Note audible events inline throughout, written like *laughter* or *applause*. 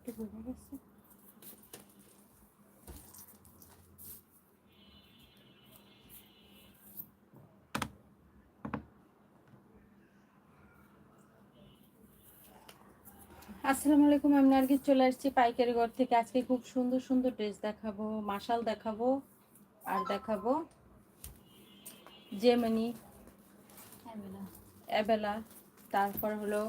একটু বোঝা গেছে আসসালামু আলাইকুম আমি নার্গিস চলে আসছি পাইকারি ঘর থেকে। আজকে খুব সুন্দর সুন্দর ড্রেস দেখাবো মাশাল দেখাবো আর দেখাবো জেমিনি অ্যাবেলা তারপর হলো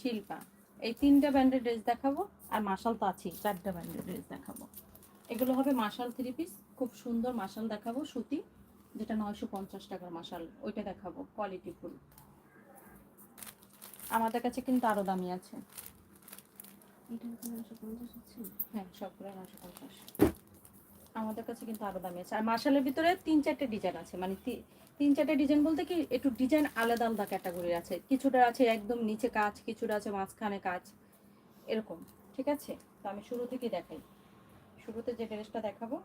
শিল্পা। এই তিনটা ব্র্যান্ডের ড্রেস দেখাবো আর মাশাল তো আছেই চারটা ব্র্যান্ডের ড্রেস দেখাবো। এগুলো হবে মাশাল থ্রি পিস খুব সুন্দর মাশাল দেখাবো সুতি যেটা নয়শো পঞ্চাশ টাকার মাশাল ওইটা দেখাবো কোয়ালিটি ফুল আমাদের কাছে কিন্তু আরও দামি আছে। হ্যাঁ সবগুলো নয়শো পঞ্চাশ। আমাদের কাছে কিন্তু আরও দামি আছে। আর মার্শালের ভিতরে তিন চারটে ডিজাইন আছে। মানে তিন চারটে ডিজাইন বলতে কি, একটু ডিজাইন আলাদা আলাদা ক্যাটাগরি আছে। কিছুটা আছে একদম নিচে কাজ, কিছুটা আছে মাঝখানে কাজ, এরকম, ঠিক আছে? তো আমি শুরু থেকে দেখাই। শুরুতে যে ড্রেসটা দেখাবো।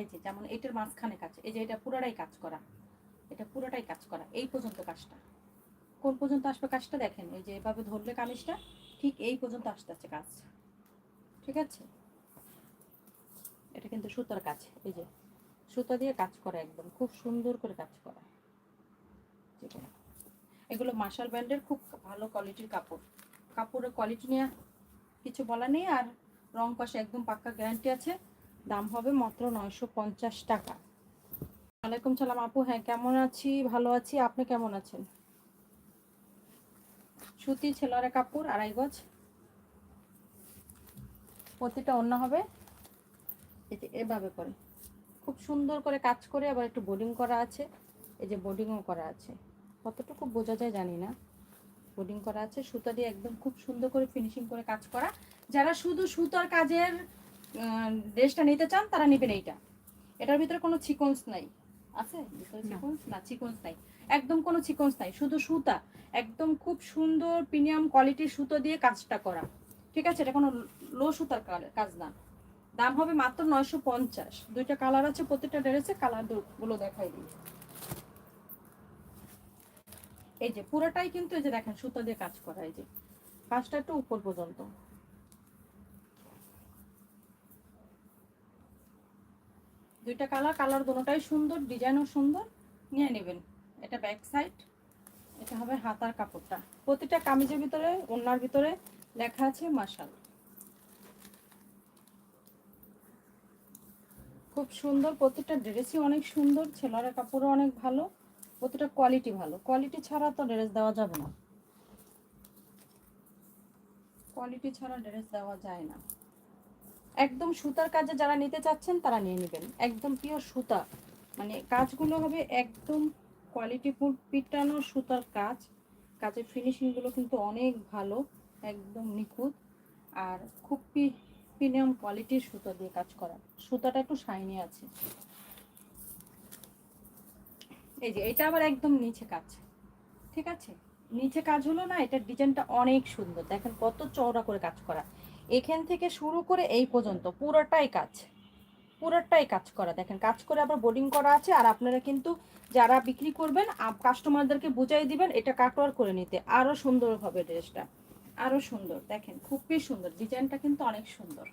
এই যে, যেমন এটার মাঝখানে কাজ, এই যে এটা পুরোটাই কাজ করা। এটা পুরোটাই কাজ করা, এই পর্যন্ত কাজটা। কোন পর্যন্ত আসবে কাজটা দেখেন। এই যে এভাবে ধরলে কামিজটা, ঠিক এই পর্যন্ত আসতে আছে কাজ। ঠিক আছে? এটা কিন্তু সুতার কাজ, এই যে সুতা দিয়ে কাজ করা একদম, খুব সুন্দর করে কাজ করা। এগুলো মার্শাল ব্র্যান্ডের খুব ভালো কোয়ালিটির কাপড়। কাপড়ের কোয়ালিটি নিয়ে কিছু বলা নেই, আর রং কষে একদম পাক্কা গ্যারান্টি আছে। দাম হবে মাত্র নয়শো পঞ্চাশ টাকা। ওয়ালাইকুম সালাম আপু হ্যাঁ কেমন আছি? ভালো আছি, আপনি কেমন আছেন? সুতি ছেলারে কাপড়, আড়াই গজ। প্রতিটা অন্য হবে। এই যে এভাবে করে। খুব সুন্দর করে কাজ করে আবার একটু বোর্ডিং করা আছে। এই যে বোর্ডিংও করা আছে। কতটুকু বোঝা যায় জানি না। বোর্ডিং করা আছে সুতা দিয়ে একদম খুব সুন্দর করে ফিনিশিং করে কাজ করা। যারা শুধু সুতার কাজের ড্রেসটা নিতে চান তারা নেবেন এইটা। এটার ভিতরে কোনো চিকন্স নাই। আছে? না। চিকন্স? না চিকন্স নাই। একদম কোনো চিকন্স নাই। শুধু সুতা। একদম খুব সুন্দর প্রিমিয়াম কোয়ালিটির সুতো দিয়ে কাজটা করা। ঠিক আছে, এটা কোনো লো সুতার কাজ না। দাম হবে মাত্র নয়শো পঞ্চাশ। দুইটা কালার আছে প্রত্যেকটা ড্রেসে কালারগুলো দেখাই দিই। এই যে, পুরোটাই কিন্তু এই যে দেখেন, সুতা দিয়ে কাজ করা, এই যে। পাঁচটা একটু উপর পর্যন্ত। দুইটা কালার কালার দুটোটাই সুন্দর, ডিজাইনও সুন্দর, নিয়ে নেবেন। এটা ব্যাক সাইড এটা হবে হাতার কাপড়টা। প্রতিটা কামিজের ভিতরে ওনার ভিতরে লেখা আছে মার্শাল খুব সুন্দর, প্রতিটা ড্রেসই অনেক সুন্দর, ছেলেরা কাপড়ও অনেক ভালো, প্রতিটা কোয়ালিটি ভালো। কোয়ালিটি ছাড়া তো ড্রেস দেওয়া যাবে না। কোয়ালিটি ছাড়া ড্রেস দেওয়া যায় না। একদম সুতার কাজে যারা নিতে চাচ্ছেন, তারা নিয়ে নেবেন। একদম পিওর সুতা। মানে কাজগুলো হবে একদম কোয়ালিটিফুল পিটানো সুতার কাজ। কাজের ফিনিশিংগুলো কিন্তু অনেক ভালো। একদম নিখুঁত আর খুব প্রিমিয়াম কোয়ালিটির সুতা দিয়ে কাজ করা। সুতাটা একটু শাইনি আছে। এই যে, এটা আবার একদম নিচে কাজ। ঠিক আছে? নিচে কাজ হলো না, এটার ডিজাইনটা অনেক সুন্দর। দেখেন কত চওড়া করে কাজ করা। এখান থেকে শুরু করে এই পর্যন্ত পুরোটাই কাজ। পুরোটাই কাজ করা। দেখেন, কাজ করে আবার বোর্ডিং করা আছে আর আপনারা কিন্তু যারা বিক্রি করবেন কাস্টমারদেরকে বুঝাই দিবেন, এটা কাটওয়ার করে নিতে। আরও সুন্দর হবে ড্রেসটা আরও সুন্দর। দেখেন, খুবই সুন্দর। ডিজাইনটা কিন্তু অনেক সুন্দর।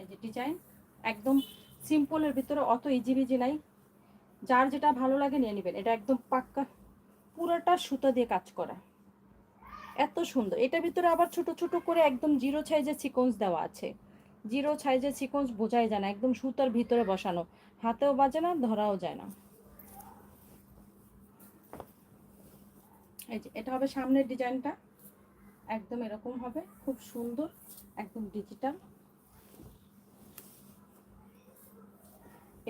এই যে ডিজাইন, একদম সিম্পলের ভিতরে অত ইজি বিজি নাই। যার যেটা ভালো লাগে নিয়ে নেবেন। এটা একদম পাক্কা, পুরোটা সুতা দিয়ে কাজ করা। এত সুন্দর। এটার ভিতরে আবার ছোট ছোট করে একদম জিরো সাইজের সিকোয়েন্স দেওয়া আছে। জিরো সাইজের সিকোয়েন্স বোঝাই যায় না। একদম সুতার ভিতরে বসানো। হাতেও বাজে না, ধরাও যায় না। এই যে, এটা হবে সামনের ডিজাইনটা। একদম এরকম হবে, খুব সুন্দর, একদম ডিজিটাল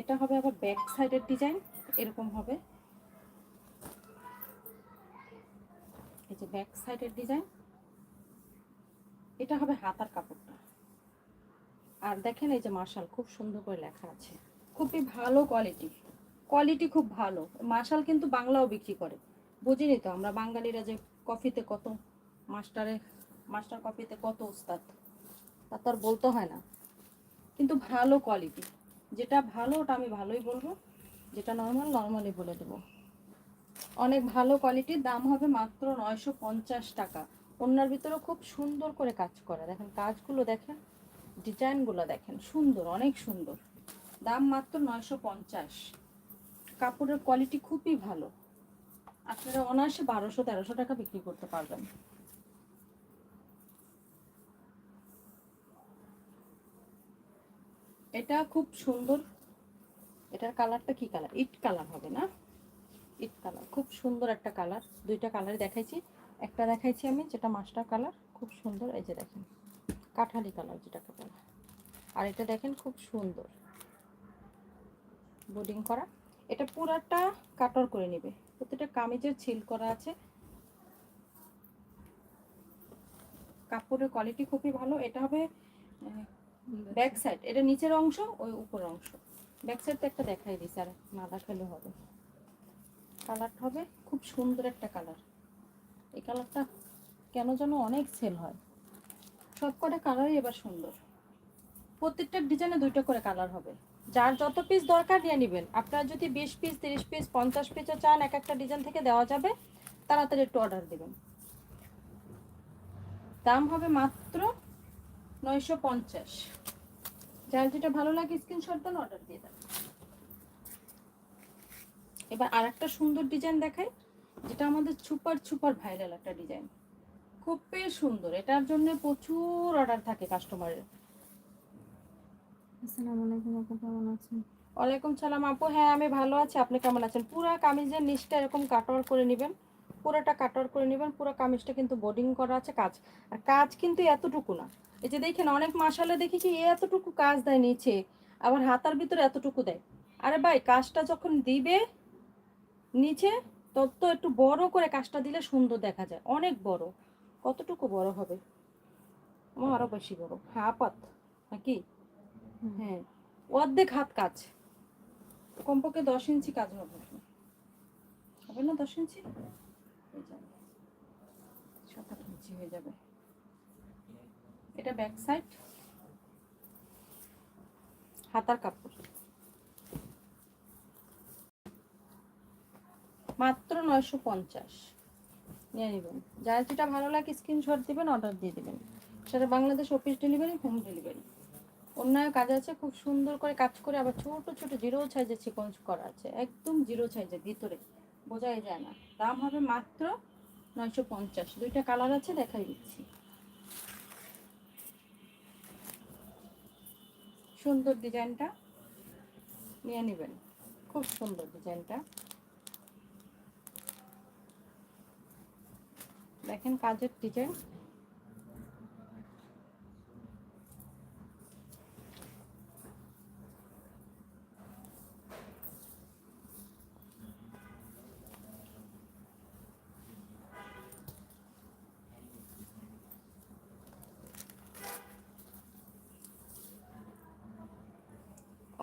এটা হবে আবার ব্যাক সাইডের ডিজাইন এরকম হবে। এই যে ব্যাক সাইডের ডিজাইন এটা হবে হাতার কাপড়টা। আর দেখেন এই যে মার্শাল খুব সুন্দর করে লেখা আছে। খুবই ভালো কোয়ালিটি কোয়ালিটি খুব ভালো। মার্শাল কিন্তু বাংলাও বিক্রি করে। বুঝিনি তো, আমরা বাঙালিরা যে কফিতে কত মাস্টারে, মাস্টার কপিতে কত উস্তাদ তা তো আর বলতে হয় না। কিন্তু ভালো কোয়ালিটি যেটা ভালো, ওটা আমি ভালোই বলব। যেটা নর্মাল নর্মালি বলে দেবো। অনেক ভালো কোয়ালিটির দাম হবে মাত্র নয়শো পঞ্চাশ টাকা। ওনার ভিতরে খুব সুন্দর করে কাজ করা। দেখেন, কাজগুলো দেখেন, ডিজাইনগুলো দেখেন, সুন্দর, অনেক সুন্দর। দাম মাত্র নয়শো পঞ্চাশ। কাপড়ের কোয়ালিটি খুবই ভালো। আপনারা অনায়াসে বারোশো, তেরোশো টাকা বিক্রি করতে পারবেন। এটা খুব সুন্দর। এটার কালারটা কি কালার? ইট কালার হবে না? ইট কালার, খুব সুন্দর একটা কালার। দুইটা কালার দেখাইছি। একটা দেখাইছি আমি, যেটা মাস্টার কালার, খুব সুন্দর। এই যে দেখেন, কাঠালি কালার যেটাকে বলে। আর এটা দেখেন, খুব সুন্দর। বোর্ডিং করা। এটা পুরাটা কাটর করে নেবে। প্রতিটা কামিজের ছিল করা আছে। কাপড়ের কোয়ালিটি খুবই ভালো। এটা হবে ব্যাক সাইড, এটা নিচের অংশ, ওই উপর অংশ। ব্যাক সাইডটা একটা দেখাই দিই, স্যার না দেখালে হবে। কালারটা হবে খুব সুন্দর একটা কালার। এই কালারটা কেন যেন অনেক সেল হয়। সব কটা কালারই এবার সুন্দর। প্রত্যেকটা ডিজাইনে দুইটা করে কালার হবে। যার যত পিস দরকার নিয়ে নেবেন। আপনারা যদি বিশ পিস তিরিশ পিস পঞ্চাশ পিসও চান, এক একটা ডিজাইন থেকে দেওয়া যাবে, তাড়াতাড়ি একটু অর্ডার দেবেন। দাম হবে মাত্র নয়শো পঞ্চাশ। যার যেটা ভালো লাগে স্ক্রিনশট দেন অর্ডার দিয়ে দেন এবার আর একটা সুন্দর ডিজাইন দেখাই যেটা আমাদের সুপার সুপার ভাইরাল একটা ডিজাইন খুবই সুন্দর এটার জন্য প্রচুর অর্ডার থাকে কাস্টমারের আসসালামু আলাইকুম আপু কেমন আছেন? ওয়ালাইকুম সালাম আপু। হ্যাঁ আমি ভালো আছি। আপনি কেমন আছেন? পুরা কামিজের নিচটা এরকম কাটওয়ার করে নেবেন। পুরোটা কাটওয়ার করে নেবেন পুরো কামিজটা কিন্তু বোর্ডিং করা আছে কাজ। আর কাজ কিন্তু এতটুকু না। এই যে দেখেন অনেক মাসালে দেখেছি এ এতটুকু কাজ দেয় নিচে আবার হাতার ভিতরে এতটুকু দেয়। আরে ভাই কাজটা যখন দিবে নিচে তত তো একটু বড় করে কাজটা দিলে সুন্দর দেখা যায়। অনেক বড়। কতটুকু বড় হবে? আমার আরও বেশি বড়। হাফ হাত নাকি? হ্যাঁ। অর্ধেক হাত কাজ। কমপক্ষে দশ ইঞ্চি কাজ হবে। হবে না দশ ইঞ্চি? এটা ব্যাক সাইড হাতার কাপড়। মাত্র নয়শো পঞ্চাশ। নিয়ে নেবেন। যার যেটা ভালো লাগে স্ক্রিনশট দিবেন অর্ডার দিয়ে দিবেন। সেটা Bangladesh office delivery home delivery অন্যায় কাজ আছে, খুব সুন্দর করে কাজ করে আবার ছোট ছোট জিরো সাইজের চিকন করা আছে। একদম জিরো সাইজের ভিতরে। বোঝাই যায় না। দাম হবে মাত্র নয়শো পঞ্চাশ। দুইটা কালার আছে, দেখাই দিচ্ছি। সুন্দর ডিজাইনটা নিয়ে নেবেন। খুব সুন্দর ডিজাইনটা। দেখেন কাজের ডিজাইন।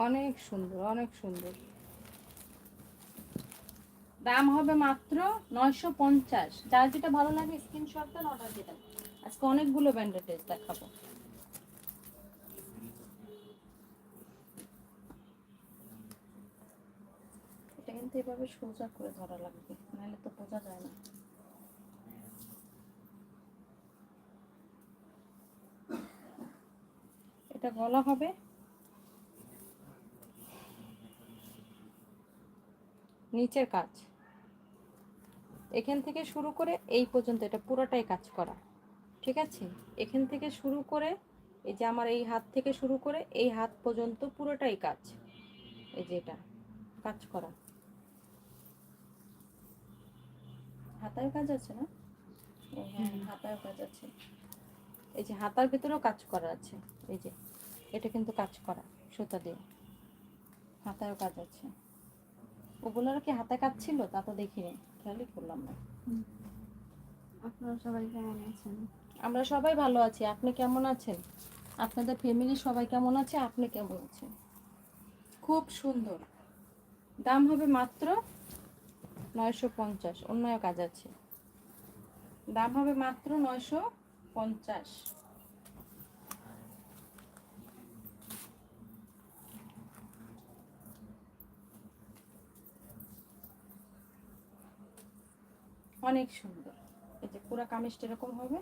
অনেক সুন্দর অনেক সুন্দর। দাম হবে মাত্র নয়শো পঞ্চাশ। যার যেটা ভালো লাগে স্ক্রিনশট দেন অর্ডার দিয়ে আজকে অনেকগুলো ব্যান্ডেড ড্রেস দেখাবো। এটা কিন্তু এভাবে সোজা করে ধরা লাগবে, নাহলে তো বোঝা যায় না। এটা গলা হবে নিচের কাজ। এখান থেকে শুরু করে এই পর্যন্ত এটা পুরোটাই কাজ করা। ঠিক আছে? এখান থেকে শুরু করে এই যে আমার এই হাত থেকে শুরু করে এই হাত পর্যন্ত পুরোটাই কাজ। এই যে এটা কাজ করা। হাতায় কাজ আছে না? হ্যাঁ হাতায় কাজ আছে। এই যে হাতার ভিতরেও কাজ করা আছে। এই যে এটা কিন্তু কাজ করা সুতা দিয়ে। হাতায়ও কাজ আছে। ওগুলোর কি হাতে কাজ ছিল? তা তো দেখিনি। খেয়ালই করলাম না। আপনারা সবাই কেমন আছেন? আমরা সবাই ভালো আছি। আপনি কেমন আছেন? আপনাদের ফ্যামিলি সবাই কেমন আছে? আপনি কেমন আছেন? খুব সুন্দর। দাম হবে মাত্র নয়শো পঞ্চাশ। অন্য কাজ আছে। দাম হবে মাত্র নয়শো পঞ্চাশ। অনেক সুন্দর। এই যে পুরো কামিজটা এরকম হবে।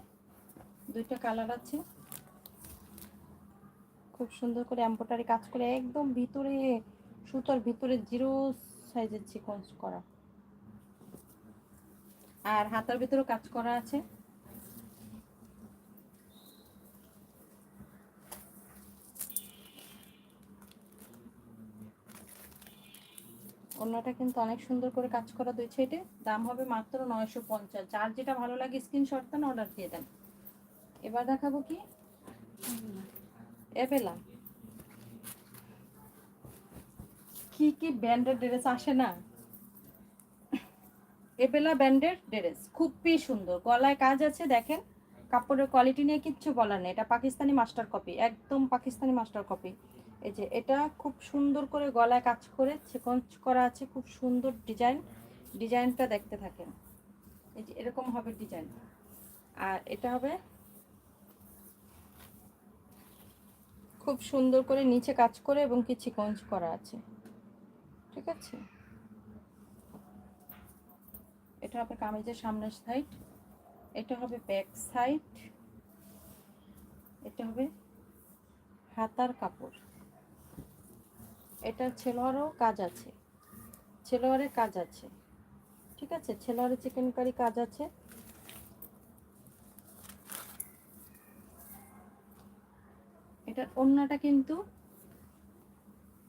দুইটা কালার আছে। খুব সুন্দর করে এম্পোটারি কাজ করে একদম ভিতরে, সুতোর ভিতরে জিরো সাইজের সিকোয়েন্স করা। আর হাতার ভিতরেও কাজ করা আছে। অন্যটা কিন্তু অনেক সুন্দর করে কাজ করা দুই সাইডে। দাম হবে মাত্র নয়শো পঞ্চাশ। যার যেটা ভালো লাগে স্ক্রিনশট দেন অর্ডার দিয়ে দেন। এবার দেখাবো কি? এবেলা কি কি ব্র্যান্ডের ড্রেস আসে না? এবেলা ব্র্যান্ডের ড্রেস খুবই সুন্দর। গলায় কাজ আছে, দেখেন। কাপড়ের কোয়ালিটি নিয়ে কিচ্ছু বলার নেই। এটা পাকিস্তানি মাস্টার কপি একদম পাকিস্তানি মাস্টার কপি এই যে এটা খুব সুন্দর করে গলায় কাজ করে সিকোয়েন্স করা আছে খুব সুন্দর ডিজাইন। ডিজাইনটা দেখতে থাকেন। এই যে এরকম হবে ডিজাইন। আর এটা হবে খুব সুন্দর করে নিচে কাজ করে এবং কি সিকোয়েন্স করা আছে। ঠিক আছে? এটা হবে কামিজের সামনের সাইড এটা হবে ব্যাক সাইড এটা হবে হাতার কাপড়। এটা ছেলোয়ারও কাজ আছে। ছেলোয়ারের কাজ আছে। ঠিক আছে? ছেলোয়ারের চিকেন কারি কাজ আছে। এটার ওড়নাটা কিন্তু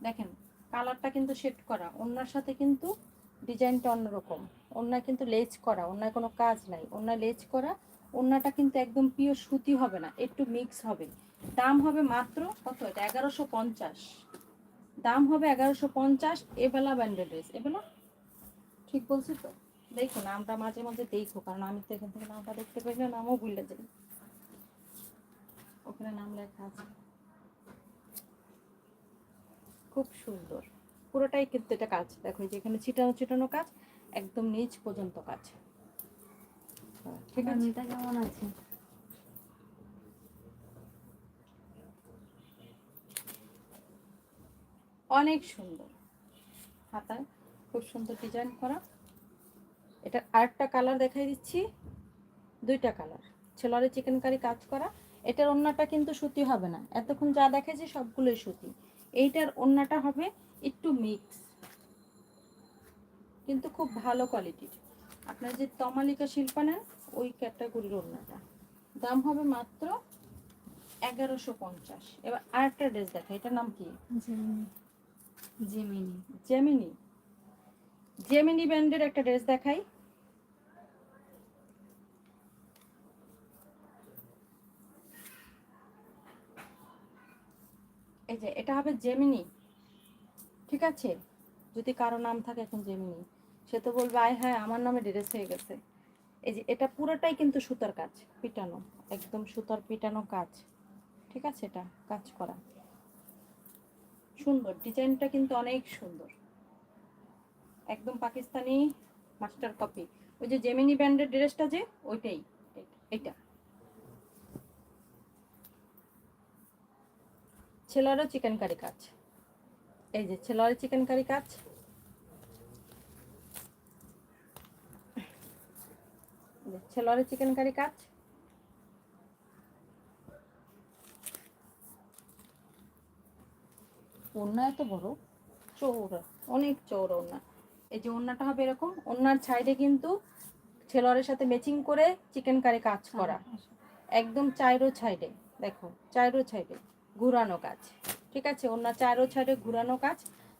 দেখেন, কালারটা কিন্তু সেট করা। ওড়নার সাথে কিন্তু ডিজাইনটা অন্যরকম। ওড়না কিন্তু লেজ করা ওড়নায় কোনো কাজ নাই। ওড়না লেজ করা ওড়নাটা কিন্তু একদম পিওর সুতি হবে না, একটু মিক্স হবে। দাম হবে মাত্র কত? এটা এগারোশো পঞ্চাশ। দাম হবে এগারোশো পঞ্চাশ এবেলা ব্যান্ডেড ড্রেস এবেলা ঠিক বলছি তো? দেখো নামটা মাঝে মাঝে দেখো কারণ আমি তো এখান থেকে নামটা দেখতে পাই না নামও ভুলে যাই। ওখানে নাম লেখা আছে। খুব সুন্দর। পুরোটাই কিন্তু এটা কাজ। দেখো এই যে এখানে ছিটানো ছিটানো কাজ একদম নিচ পর্যন্ত কাজ। ঠিক আছে? কেমন আছে? অনেক সুন্দর। হাতায় খুব সুন্দর ডিজাইন করা। এটা আরেকটা কালার দেখাই দিচ্ছি। দুইটা কালার ছেলরে চিকেন কারি কাজ করা। এটার ওন্নাটা কিন্তু সুতি হবে না। এতক্ষণ যা দেখেছি সবগুলোই সুতি। এইটার ওন্নাটা হবে একটু মিক্স কিন্তু খুব ভালো কোয়ালিটির আপনার যে তমালিকা শিল্পা নেন, ওই ক্যাটাগরির ওন্নাটা দাম হবে মাত্র এগারোশো পঞ্চাশ। এবার আরেকটা ড্রেস দেখা এটার নাম কি? জেমিনি জেমিনি জেমিনি ব্র্যান্ডের একটা ড্রেস দেখাই। এই যে, এটা হবে জেমিনি ঠিক আছে? যদি কারও নাম থাকে এখন জেমিনি সে তো বলবে, আয় হ্যাঁ আমার নামে ড্রেস হয়ে গেছে। এই যে, এটা পুরোটাই কিন্তু সুতার কাজ, পিটানো। একদম সুতার পিটানো কাজ। ঠিক আছে এটা? কাজ করা। সুন্দর, ডিজাইনটা কিন্তু অনেক সুন্দর। একদম পাকিস্তানি মাস্টার কপি। ওই যে জেমিনি ব্র্যান্ডের ড্রেসটা যে, ওইটাই এটা ছেলেরও চিকেন কারি কাজ। এই যে ছেলের চিকেন কারি কাজ। ছেলের চিকেন কারি কাজ। ওড়না এত বড়? চৌড়া অনেক চৌড়া ওড়না। এই যে ওড়নাটা হবে এরকম ওড়নার সাইডে কিন্তু ছেলোয়ারের সাথে ম্যাচিং করে চিকেন কারি কাজ করা। একদম চাইরো সাইডে দেখো চাইরো সাইডে ঘুরানো কাজ। ঠিক আছে? ওড়না চাইরো সাইডে ঘুরানো কাজ।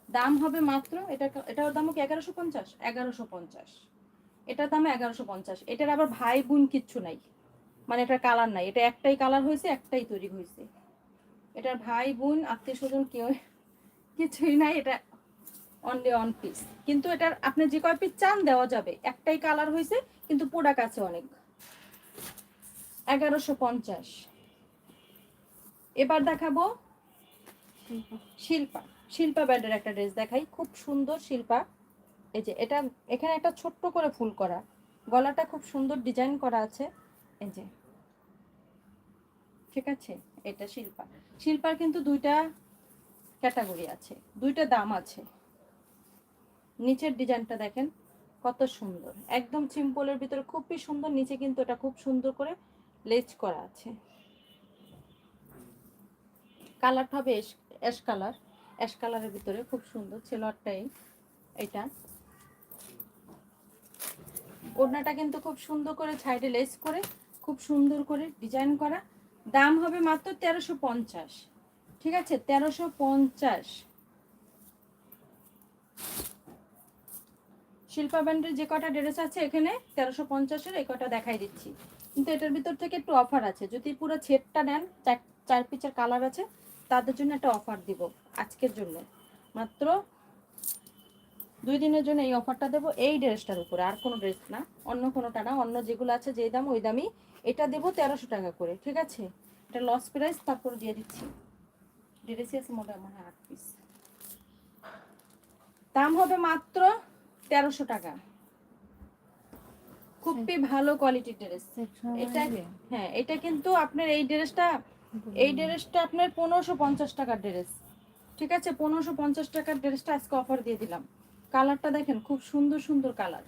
দাম হবে মাত্র এটা এটার দাম কি এগারোশো পঞ্চাশ? এগারোশো পঞ্চাশ। এটার দাম এগারোশো পঞ্চাশ। এটার আবার ভাই বোন কিচ্ছু নাই। মানে এটার কালার নাই। এটা একটাই কালার হয়েছে একটাই তৈরি হয়েছে। এটার ভাই বোন আত্মীয় স্বজন কেউ কিছুই নাই এটা অনলি অন পিস কিন্তু এটার আপনি যে কয় পিস চান দেওয়া যাবে। একটাই কালার হয়েছে কিন্তু প্রোডাক্ট আছে অনেক। এগারোশো পঞ্চাশ। এবার দেখাবো শিল্পা। শিল্পা। ব্যান্ডের একটা ড্রেস দেখাই। খুব সুন্দর শিল্পা। এই যে এটা, এখানে একটা ছোট্ট করে ফুল করা। গলাটা খুব সুন্দর ডিজাইন করা আছে। এই যে। ঠিক আছে? এটা শিল্পা। শিল্পার কিন্তু দুইটা ক্যাটাগরি আছে, দুইটা দাম আছে। নিচের ডিজাইনটা দেখেন, কত সুন্দর। একদম সিম্পলের ভিতরে, খুবই সুন্দর, নিচে কিন্তু এটা খুব সুন্দর করে লেজ করা আছে। কালারটা হবে অ্যাশ কালার। অ্যাশ কালারের ভিতরে খুব সুন্দর ছেলোয়ারটাই এটা। ওড়নাটা কিন্তু খুব সুন্দর করে সাইডে লেস করে, খুব সুন্দর করে ডিজাইন করা। দাম হবে মাত্র তেরোশো পঞ্চাশ। ঠিক আছে, তেরোশো পঞ্চাশ। শিল্পা ব্যান্ডের যে কটা ড্রেস আছে এখানে তেরোশো পঞ্চাশের এই কটা দেখাই দিচ্ছি। কিন্তু এটার ভিতর থেকে একটু অফার আছে। যদি পুরো সেটটা নেন, চার চার পিচের কালার আছে, তাদের জন্য একটা অফার দিব আজকের জন্য। মাত্র দুই দিনের জন্য এই অফারটা দেবো এই ড্রেসটার উপরে, আর কোনো ড্রেস না, অন্য কোনোটা না, অন্য যেগুলো আছে যেই দাম, ওই দামই। এটা দেবো তেরোশো টাকা করে, ঠিক আছে? এটা লস প্রাইস, তারপর দিয়ে দিচ্ছি। ড্রেসই আছে মোটামুটি আট পিস দাম হবে মাত্র তেরোশো টাকা। খুবই ভালো কোয়ালিটির ড্রেস এটা হ্যাঁ এটা কিন্তু আপনার এই ড্রেসটা এই ড্রেসটা আপনার পনেরোশো পঞ্চাশ টাকার ড্রেস ঠিক আছে? পনেরোশো পঞ্চাশ টাকার ড্রেসটা আজকে অফার দিয়ে দিলাম। কালারটা দেখেন খুব সুন্দর সুন্দর কালার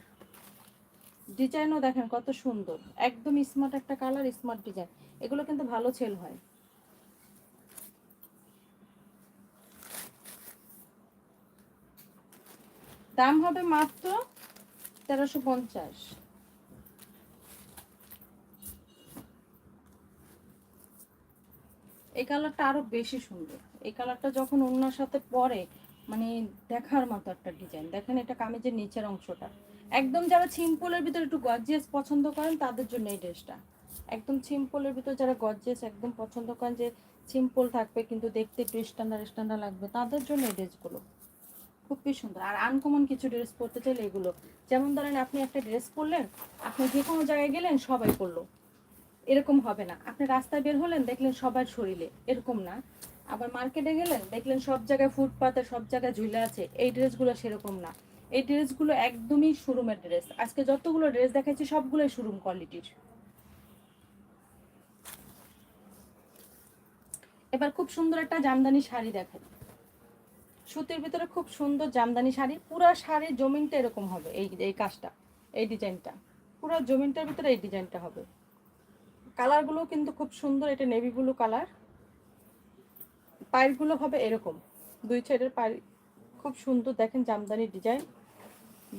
ডিজাইনও দেখেন কত সুন্দর। একদম স্মার্ট একটা কালার স্মার্ট ডিজাইন এগুলো কিন্তু ভালো সেল হয়। দাম হবে মাত্র তেরোশো পঞ্চাশ। এই কালারটা আরও বেশি সুন্দর। এই কালারটা যখন অন্যর সাথে পরে মানে দেখার মতো একটা ডিজাইন। দেখেন এটা কামিজের নিচের অংশটা। একদম যারা সিম্পলের ভিতরে একটু গর্জিয়াস পছন্দ করেন, তাদের জন্য এই ড্রেসটা। একদম সিম্পলের ভিতর যারা গর্জিয়াস একদম পছন্দ করেন যে, সিম্পল থাকবে কিন্তু দেখতে একটু স্ট্যান্ডার্ড স্ট্যান্ডার্ড লাগবে, তাদের জন্য এই ড্রেসগুলো। খুবই সুন্দর। আর আনকমন কিছু ড্রেস পরতে চাইলে এগুলো। যেমন ধরেন আপনি একটা ড্রেস পরলেন, আপনি যে কোনো জায়গায় গেলেন, সবাই পরলো। এরকম হবে না। আপনি রাস্তায় বের হলেন, দেখলেন সবার শরীরে। এরকম না। আবার মার্কেটে গেলেন, দেখলেন সব জায়গায় ফুটপাতে, সব জায়গায় ঝুলে আছে। এই ড্রেসগুলো সেরকম না। এই ড্রেসগুলো একদমই শোরুমের ড্রেস আজকে যতগুলো ড্রেস দেখাচ্ছি সবগুলোই শোরুম কোয়ালিটির এবার খুব সুন্দর একটা জামদানি শাড়ি দেখাই সুতির ভিতরে খুব সুন্দর জামদানি শাড়ি পুরো শাড়ির জমিনটা এরকম হবে এই এই কাজটা, এই ডিজাইনটা। পুরো জমিনটার ভিতরে এই ডিজাইনটা হবে। কালারগুলো কিন্তু খুব সুন্দর, এটা নেভি ব্লু কালার। পায়েরগুলো হবে এরকম। দুই সাইডের পায়ের খুব সুন্দর, দেখেন জামদানি ডিজাইন।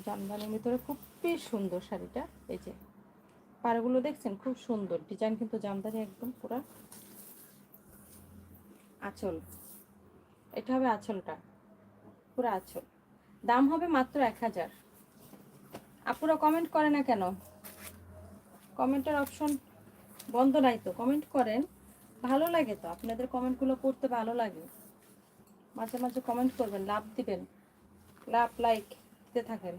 জামদানির ভিতরে খুবই সুন্দর শাড়িটা, এই যে। পাড়গুলো দেখছেন, খুব সুন্দর। ডিজাইন কিন্তু জামদানি একদম পুরা। আঁচল। এটা হবে আঁচলটা। পুরো আঁচল দাম হবে মাত্র এক হাজার। আপুরা কমেন্ট করে না কেন? কমেন্টের অপশন বন্ধ নাই তো। কমেন্ট করেন। ভালো লাগে তো। আপনাদের কমেন্টগুলো পড়তে ভালো লাগে। মাঝে মাঝে কমেন্ট করবেন, লাভ দিবেন। লাভ লাইক দিতে থাকেন।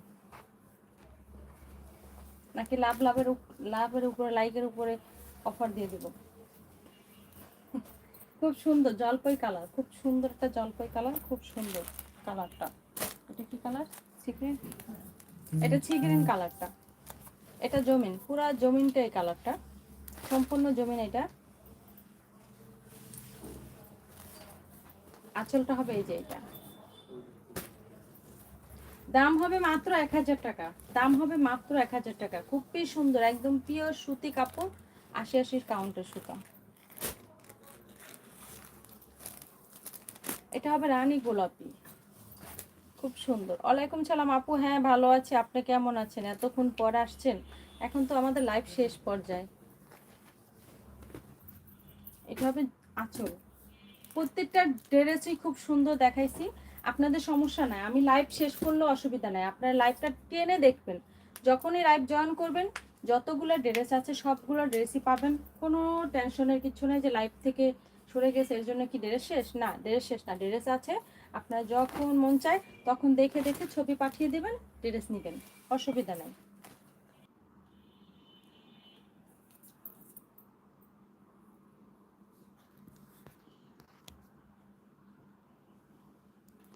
নাকি লাভ, লাভের লাভের উপরে লাইকের উপরে অফার দিয়ে দিব? *laughs* খুব সুন্দর, জলপাই কালার খুব সুন্দর একটা জলপাই কালার খুব সুন্দর। কালারটা। এটা কি কালার? সিগ্রিন এটা সিগ্রিন কালারটা। এটা জমিন, পুরা জমিনটা এই কালারটা। সম্পূর্ণ জমিন এটা। আঁচলটা হবে এই যে এটা। দাম হবে মাত্র এক হাজার টাকা। দাম হবে মাত্র এক হাজার টাকা। খুবই সুন্দর, একদম পিওর সুতি কাপড়, আশি আশির কাউন্টার সুতা। এটা হবে রানী গোলাপি। খুব সুন্দর। ওয়ালাইকুম সালাম আপু হ্যাঁ ভালো আছি, আপনি কেমন আছেন? এতক্ষণ পর আসছেন, এখন তো আমাদের লাইফ শেষ পর্যায়ে। এটা হবে আঁচল। প্রত্যেকটা ড্রেসই খুব সুন্দর দেখাইছি। আপনাদের সমস্যা নাই, আমি লাইভ শেষ করলেও অসুবিধা নাই। আপনারা লাইভটা টেনে দেখবেন। যখনই লাইভ জয়েন করবেন, যতগুলো ড্রেস আছে, সবগুলো ড্রেসই পাবেন। কোনো টেনশনের কিছু নেই যে লাইভ থেকে সরে গেছে, এর জন্য কি ড্রেস শেষ? না ড্রেস শেষ না। ড্রেস আছে আপনার যখন মন চায় তখন দেখে দেখে ছবি পাঠিয়ে দেবেন ড্রেস নেবেন অসুবিধা নাই।